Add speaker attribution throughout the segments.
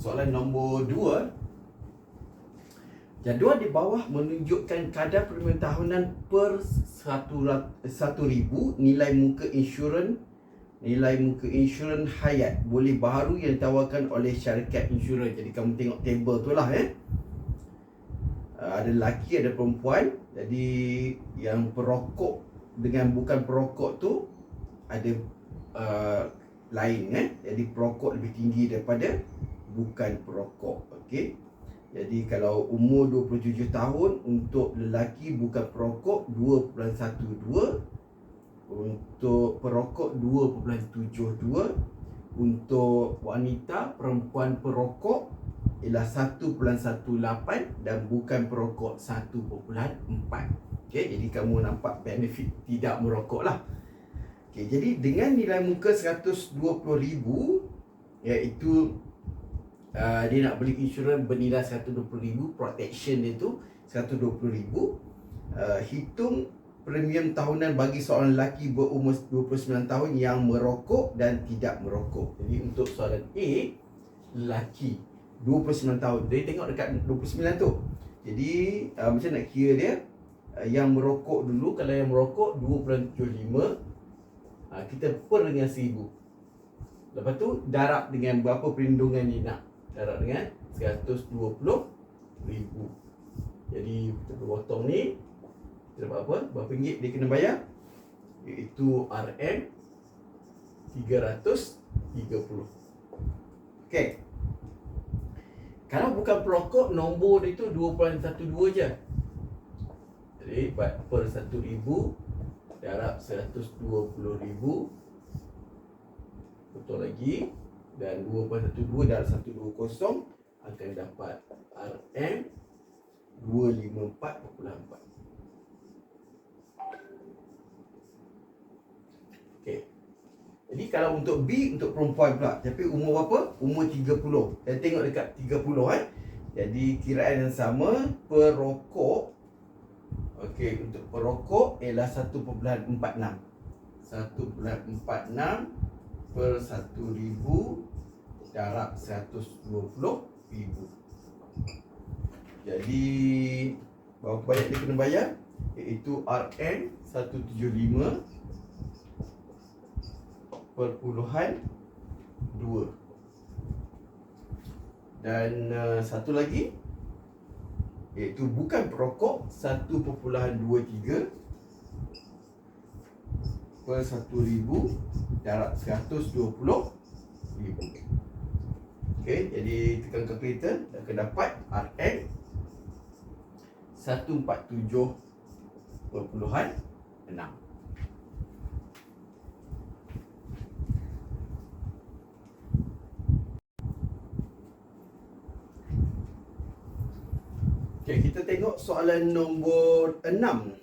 Speaker 1: soalan nombor 2 Jadual di bawah menunjukkan kadar premium tahunan per 1000 nilai muka insurans nilai muka insurans hayat boleh baharu yang ditawarkan oleh syarikat insurans. Jadi kamu tengok table tu lah eh. Uh, ada lelaki ada perempuan. Jadi yang perokok dengan bukan perokok tu ada uh, lain eh. Jadi perokok lebih tinggi daripada bukan perokok. Okey. Jadi kalau umur 27 tahun untuk lelaki bukan perokok 2.12 untuk perokok 2.72 untuk wanita perempuan perokok ialah 1.18 dan bukan perokok 1.4 okay, jadi kamu nampak benefit tidak merokok lah okay, jadi dengan nilai muka 120,000 iaitu uh, dia nak beli insurans bernilai 120,000 protection dia tu 120,000 uh, hitung premium tahunan bagi seorang lelaki berumur 29 tahun yang merokok dan tidak merokok. Jadi untuk soalan A, lelaki 29 tahun. Jadi tengok dekat 29 tu. Jadi uh, macam nak kira dia uh, yang merokok dulu kalau yang merokok 2.75 uh, kita per dengan 1000. Lepas tu darab dengan berapa perlindungan ni nak? Darab dengan 120 ribu. Jadi kita potong ni kita dapat apa? Berapa ringgit dia kena bayar? Iaitu RM 330 Okay Kalau bukan perokok, nombor dia tu 2.12 je Jadi per 1,000 Darab 120,000 Betul lagi Dan 2.12 darab 120 Akan dapat RM 254.4 Jadi kalau untuk B untuk perempuan pula Tapi umur berapa? Umur 30 Dan tengok dekat 30 eh. Jadi kiraan yang sama Perokok. Okey untuk perokok ialah 1.46 1.46 per 1000 darab 120 ribu. Jadi Berapa banyak dia kena bayar? Iaitu RN 175 perpuluhan dua. Dan uh, satu lagi iaitu bukan perokok satu perpuluhan dua tiga per satu ribu darab seratus dua puluh ribu Okay, jadi tekan kalkulator akan dapat RM 147.6 Okay, kita tengok soalan nombor 6.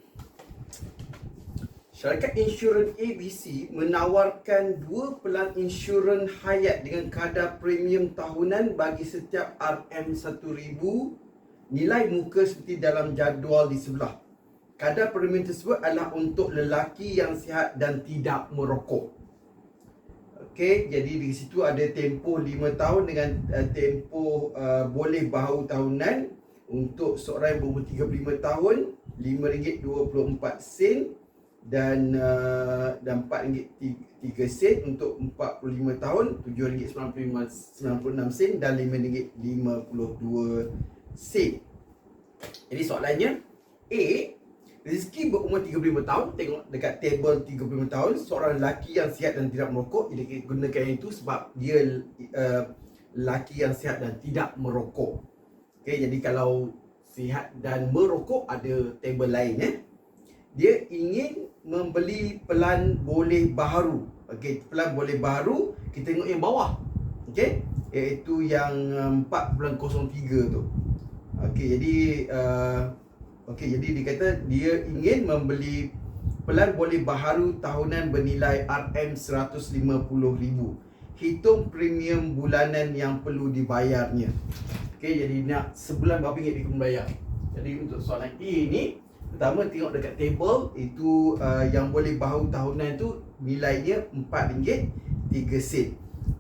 Speaker 1: Syarikat insurans ABC menawarkan dua pelan insurans hayat dengan kadar premium tahunan bagi setiap RM1000 nilai muka seperti dalam jadual di sebelah. Kadar premium tersebut adalah untuk lelaki yang sihat dan tidak merokok. Okey, jadi di situ ada tempoh 5 tahun dengan uh, tempoh uh, boleh bahu tahunan untuk seorang yang berumur 35 tahun RM5.24 dan uh, dan RM4.3 sen untuk 45 tahun RM7.96 dan RM5.52 sen. Jadi soalannya A Rizki berumur 35 tahun Tengok dekat table 35 tahun Seorang lelaki yang sihat dan tidak merokok Dia gunakan itu sebab dia uh, Lelaki yang sihat dan tidak merokok Okay, jadi kalau sihat dan merokok ada table lain eh. Dia ingin membeli pelan boleh baharu. Okey, pelan boleh baharu, kita tengok yang bawah. Okey, iaitu yang 4.03 tu. Okey, jadi uh, okey, jadi dia kata dia ingin membeli pelan boleh baharu tahunan bernilai RM150,000. Hitung premium bulanan yang perlu dibayarnya. Okay, jadi nak sebulan berapa ringgit dia kena bayar. Jadi untuk soalan A ni, pertama tengok dekat table, itu uh, yang boleh bahu tahunan tu nilainya RM4.3 sen.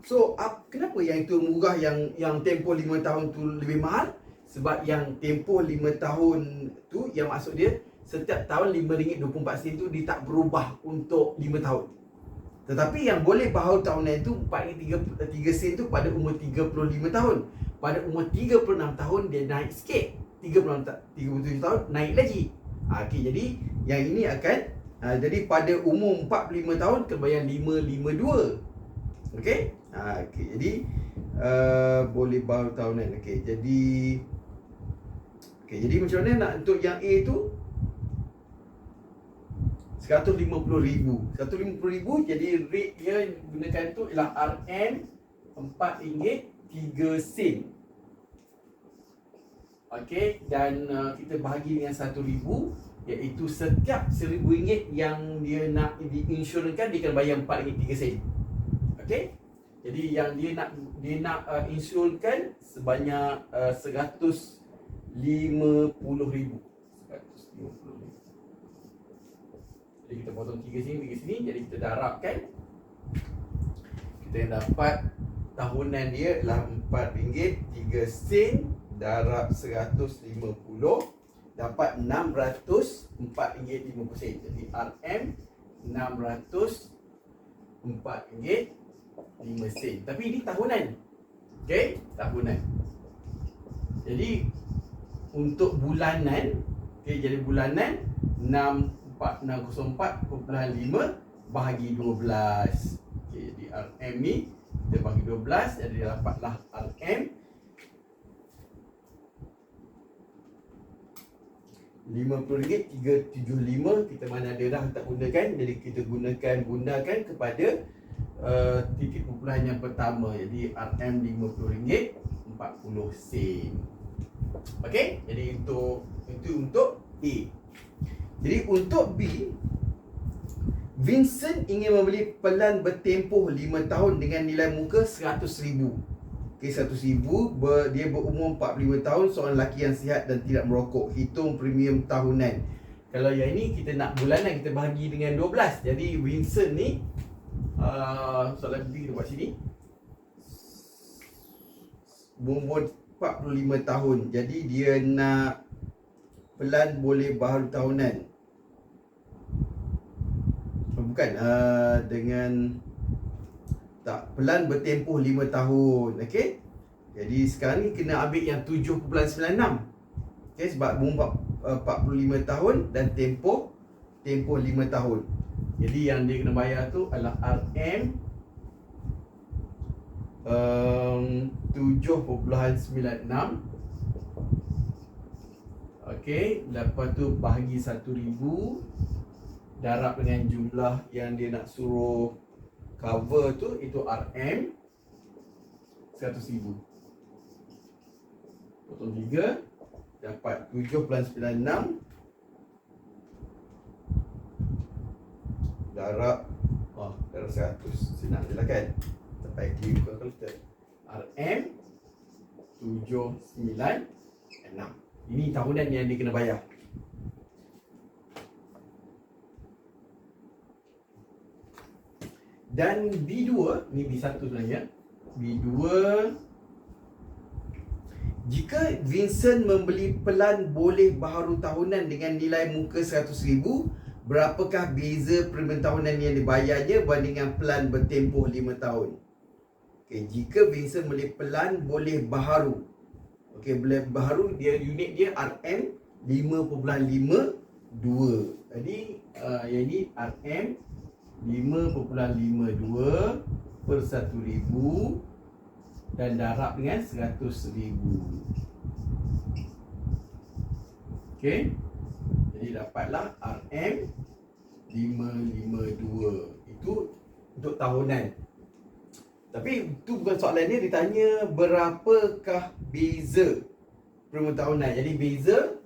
Speaker 1: So up, kenapa yang itu murah yang yang tempoh 5 tahun tu lebih mahal? Sebab yang tempoh 5 tahun tu yang maksud dia setiap tahun RM5.24 tu dia tak berubah untuk 5 tahun. Tetapi yang boleh baharu tahunan itu 4 sen tu pada umur 35 tahun. Pada umur 36 tahun dia naik sikit. 36 37 tahun naik lagi. Ha, okay, jadi yang ini akan ha, jadi pada umur 45 tahun kena bayar 552. Okey? Ha, okey. Jadi uh, boleh baharu tahunan. Okey. Jadi Okey, jadi macam mana nak untuk yang A tu? RM150,000 RM150,000 jadi rate dia gunakan tu ialah RM RM4.3 Okey dan uh, kita bahagi dengan RM1,000 iaitu setiap RM1,000 yang dia nak diinsurkan dia akan bayar RM4.3 Okey? Jadi yang dia nak dia nak uh, insurkan sebanyak uh, RM150,000 RM150,000 jadi kita potong tiga sini, tiga sini Jadi kita darabkan Kita yang dapat Tahunan dia adalah RM4 3 sen Darab 150 Dapat RM600 RM4.50 Jadi RM 600 RM4.5 sen. Tapi ini tahunan. Okay, tahunan. Jadi Untuk bulanan Okay, jadi bulanan 6 4604.5 bahagi 12. Okey, jadi RM ni kita bagi 12 jadi dapatlah RM RM50.375 kita mana ada dah tak gunakan jadi kita gunakan gunakan kepada uh, titik kumpulan yang pertama jadi RM RM50.40 sen. Okey, jadi untuk itu untuk A. Jadi untuk B Vincent ingin membeli pelan bertempoh 5 tahun dengan nilai muka RM100,000 Okay, RM100,000 ber, Dia berumur 45 tahun Seorang lelaki yang sihat dan tidak merokok. Hitung premium tahunan. Kalau yang ini kita nak bulanan Kita bahagi dengan 12 Jadi Vincent ni uh, Soalan B kita buat sini. Berumur 45 tahun. Jadi dia nak Pelan boleh baharu tahunan. Bukan. Uh, dengan tak pelan bertempoh 5 tahun okey? Jadi sekarang ni kena ambil yang 7.96 okey sebab umur 45 tahun dan tempoh tempoh 5 tahun. Jadi yang dia kena bayar tu adalah RM um, 7.96 Okey, lepas tu bahagi 1000 darab dengan jumlah yang dia nak suruh cover tu itu RM 100,000 potong 3 dapat 7.96 darab oh darab 100 senang je lah kan? Sampai kiri calculator RM 796 ini tahunan yang dia kena bayar Dan B2 Ni B1 sebenarnya B2 Jika Vincent membeli pelan boleh baharu tahunan dengan nilai muka RM100,000 Berapakah beza premium tahunan yang dibayarnya Bandingkan pelan bertempoh 5 tahun? Okay, Jika Vincent membeli pelan boleh baharu. Okay, boleh baharu dia unit dia RM 5.52 Jadi uh, yang ini RM 5.52 per 1000 dan darab dengan 100,000. Okey. Jadi dapatlah RM 552. Itu untuk tahunan. Tapi itu bukan soalan ni ditanya berapakah beza premium tahunan. Jadi beza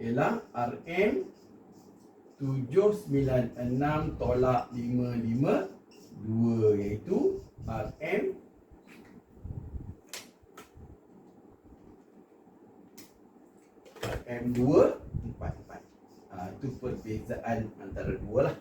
Speaker 1: ialah RM 796 tolak 552 iaitu RM RM244 ha, itu perbezaan antara dua lah